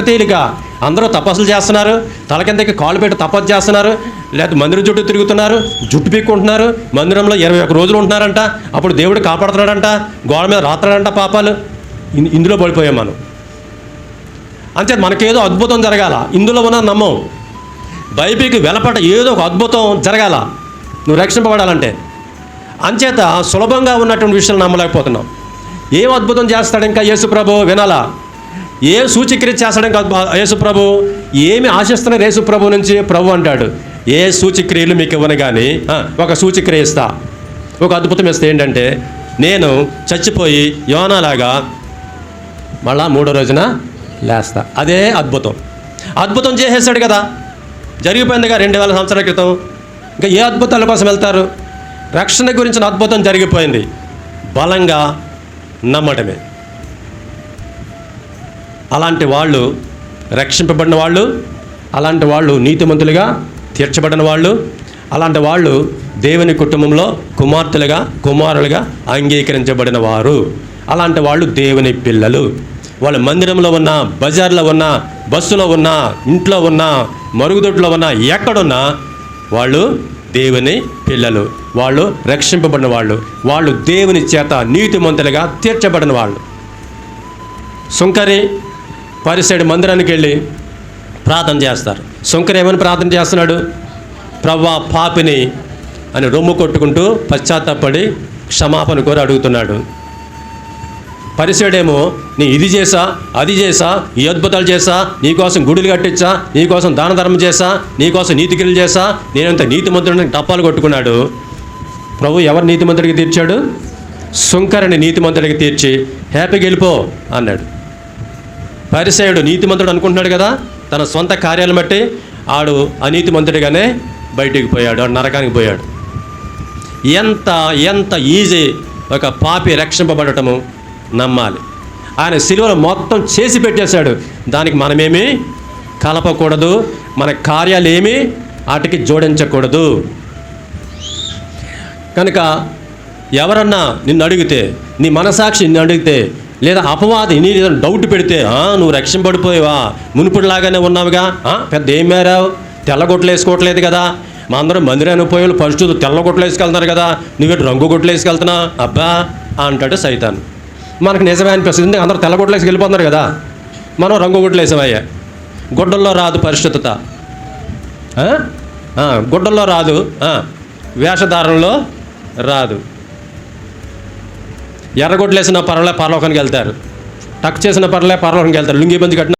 తేలిక. అందరూ తపస్సులు చేస్తున్నారు. తల కిందకి కాళ్ళు పెట్టి తపస్సు చేస్తున్నారు. లేకపోతే మందిరం చుట్టూ తిరుగుతున్నారు. జుట్టు పీక్కుంటున్నారు. మందిరంలో ఇరవై ఒక్క రోజులు ఉంటున్నారంట. అప్పుడు దేవుడు కాపాడుతున్నాడంట. గోడ మీద రాత్రాడంట పాపాలు. ఇందులో పడిపోయాం మనం. అంతే మనకేదో అద్భుతం జరగాల. ఇందులో ఉన్న నమ్మం. బైబిల్కి వెలపట ఏదో ఒక అద్భుతం జరగాల. నువ్వు రక్షింపబడాలంటే. అంచేత సులభంగా ఉన్నటువంటి విషయాలు నమ్మలేకపోతున్నాం. ఏం అద్భుతం చేస్తాడు ఇంకా యేసు ప్రభు వినాలా? ఏ సూచక్రియ చేస్తాడు కాదు యేసు ప్రభు. ఏమి ఆశిస్తున్నారు యేసు ప్రభు నుంచి? ప్రభు అంటాడు ఏ సూచక్రియలు మీకు ఇవ్వను కానీ ఒక సూచక్రియ ఇస్తా. ఒక అద్భుతం ఇస్తే ఏంటంటే నేను చచ్చిపోయి యోనాలాగా మళ్ళా మూడో రోజున లేస్తా. అదే అద్భుతం. అద్భుతం చేసేసాడు కదా. జరిగిపోయిందిగా రెండు వేల సంవత్సరాల క్రితం. ఇంకా ఏ అద్భుతాల కోసం వెళ్తారు? రక్షణ గురించిన అద్భుతం జరిగిపోయింది. బలంగా నమ్మటమే. అలాంటి వాళ్ళు రక్షింపబడిన వాళ్ళు అలాంటి వాళ్ళు నీతిమంతులుగా తీర్చబడిన వాళ్ళు అలాంటి వాళ్ళు దేవుని కుటుంబంలో కుమార్తెలుగా కుమారులుగా అంగీకరించబడిన వారు. అలాంటి వాళ్ళు దేవుని పిల్లలు. వాళ్ళ మందిరంలో ఉన్న బజార్లో ఉన్న బస్సులో ఉన్న ఇంట్లో ఉన్న మరుగుదొడ్లో ఉన్న ఎక్కడున్నా వాళ్ళు దేవుని పిల్లలు. వాళ్ళు రక్షింపబడిన వాళ్ళు. వాళ్ళు దేవుని చేత నీతిమంతులుగా తీర్చబడిన వాళ్ళు. సుంకరి పరిసైడు మందిరానికి వెళ్ళి ప్రార్థన చేస్తారు. శంకర్ ఏమని ప్రార్థన చేస్తున్నాడు? ప్రవ్వా పాపిని అని రొమ్ము కొట్టుకుంటూ పశ్చాత్తాపడి క్షమాపణ కోరి అడుగుతున్నాడు. పరిసైడేమో నీ ఇది చేసా అది చేసా ఈ అద్భుతాలు చేసా నీకోసం గుడులు కట్టించా నీకోసం దాన ధర్మం చేసా నీకోసం నీతికిలు చేసా నేనంత నీతిమంతుడిని టప్పాలు కొట్టుకున్నాడు. ప్రభు ఎవరు నీతిమంతుడికి తీర్చాడు? సుంకరిని నీతిమంతుడికి తీర్చి హ్యాపీగా వెళ్ళిపో అన్నాడు. పరిసయుడు నీతిమంతుడు అనుకుంటున్నాడు కదా? తన సొంత కార్యాలు బట్టి ఆడు అనీతిమంతుడిగానే బయటికి పోయాడు ఆడు నరకానికి పోయాడు. ఎంత ఎంత ఈజీ ఒక పాపి రక్షింపబడటము నమ్మాలి. ఆయన సిలువలో మొత్తం చేసి పెట్టేశాడు. దానికి మనమేమి కలపకూడదు మన కార్యాలు ఏమి వాటికి జోడించకూడదు. కనుక ఎవరన్నా నిన్ను అడిగితే నీ మనసాక్షి నిన్ను అడిగితే లేదా అపవాది నీ ఏదైనా డౌట్ పెడితే "ఆ, నువ్వు రక్షింపడిపోయావా మునుపుడిలాగానే ఉన్నావుగా? పెద్ద ఏం మారావు? తెల్లగొట్లు వేసుకోవట్లేదు కదా? మా అందరం మందిరానికి పోయి వాళ్ళు ఫస్ట్ తెల్ల గొట్లు వేసుకెళ్తున్నారు కదా? నువ్వు రంగు గొట్లు వేసుకెళ్తున్నా? అబ్బా! అంటాడు సైతాన్. మనకు నిజమే అనిపిస్తుంది. అందరూ తెల్ల గొట్లు వేసి వెళ్ళిపోతున్నారు కదా? మనం రంగు గొట్లు వేసామయ్యా. గుడ్డల్లో రాదు పరిశుద్ధత. గుడ్డల్లో రాదు. వేషధారణలో రాదు. ఎర్రగొడ్లు పర్లే పర్వాలే పరలోకానికి వెళ్తారు. టక్ చేసిన పర్లే పరలోకానికి వెళ్తారు. లుంగి బంది కట్టిన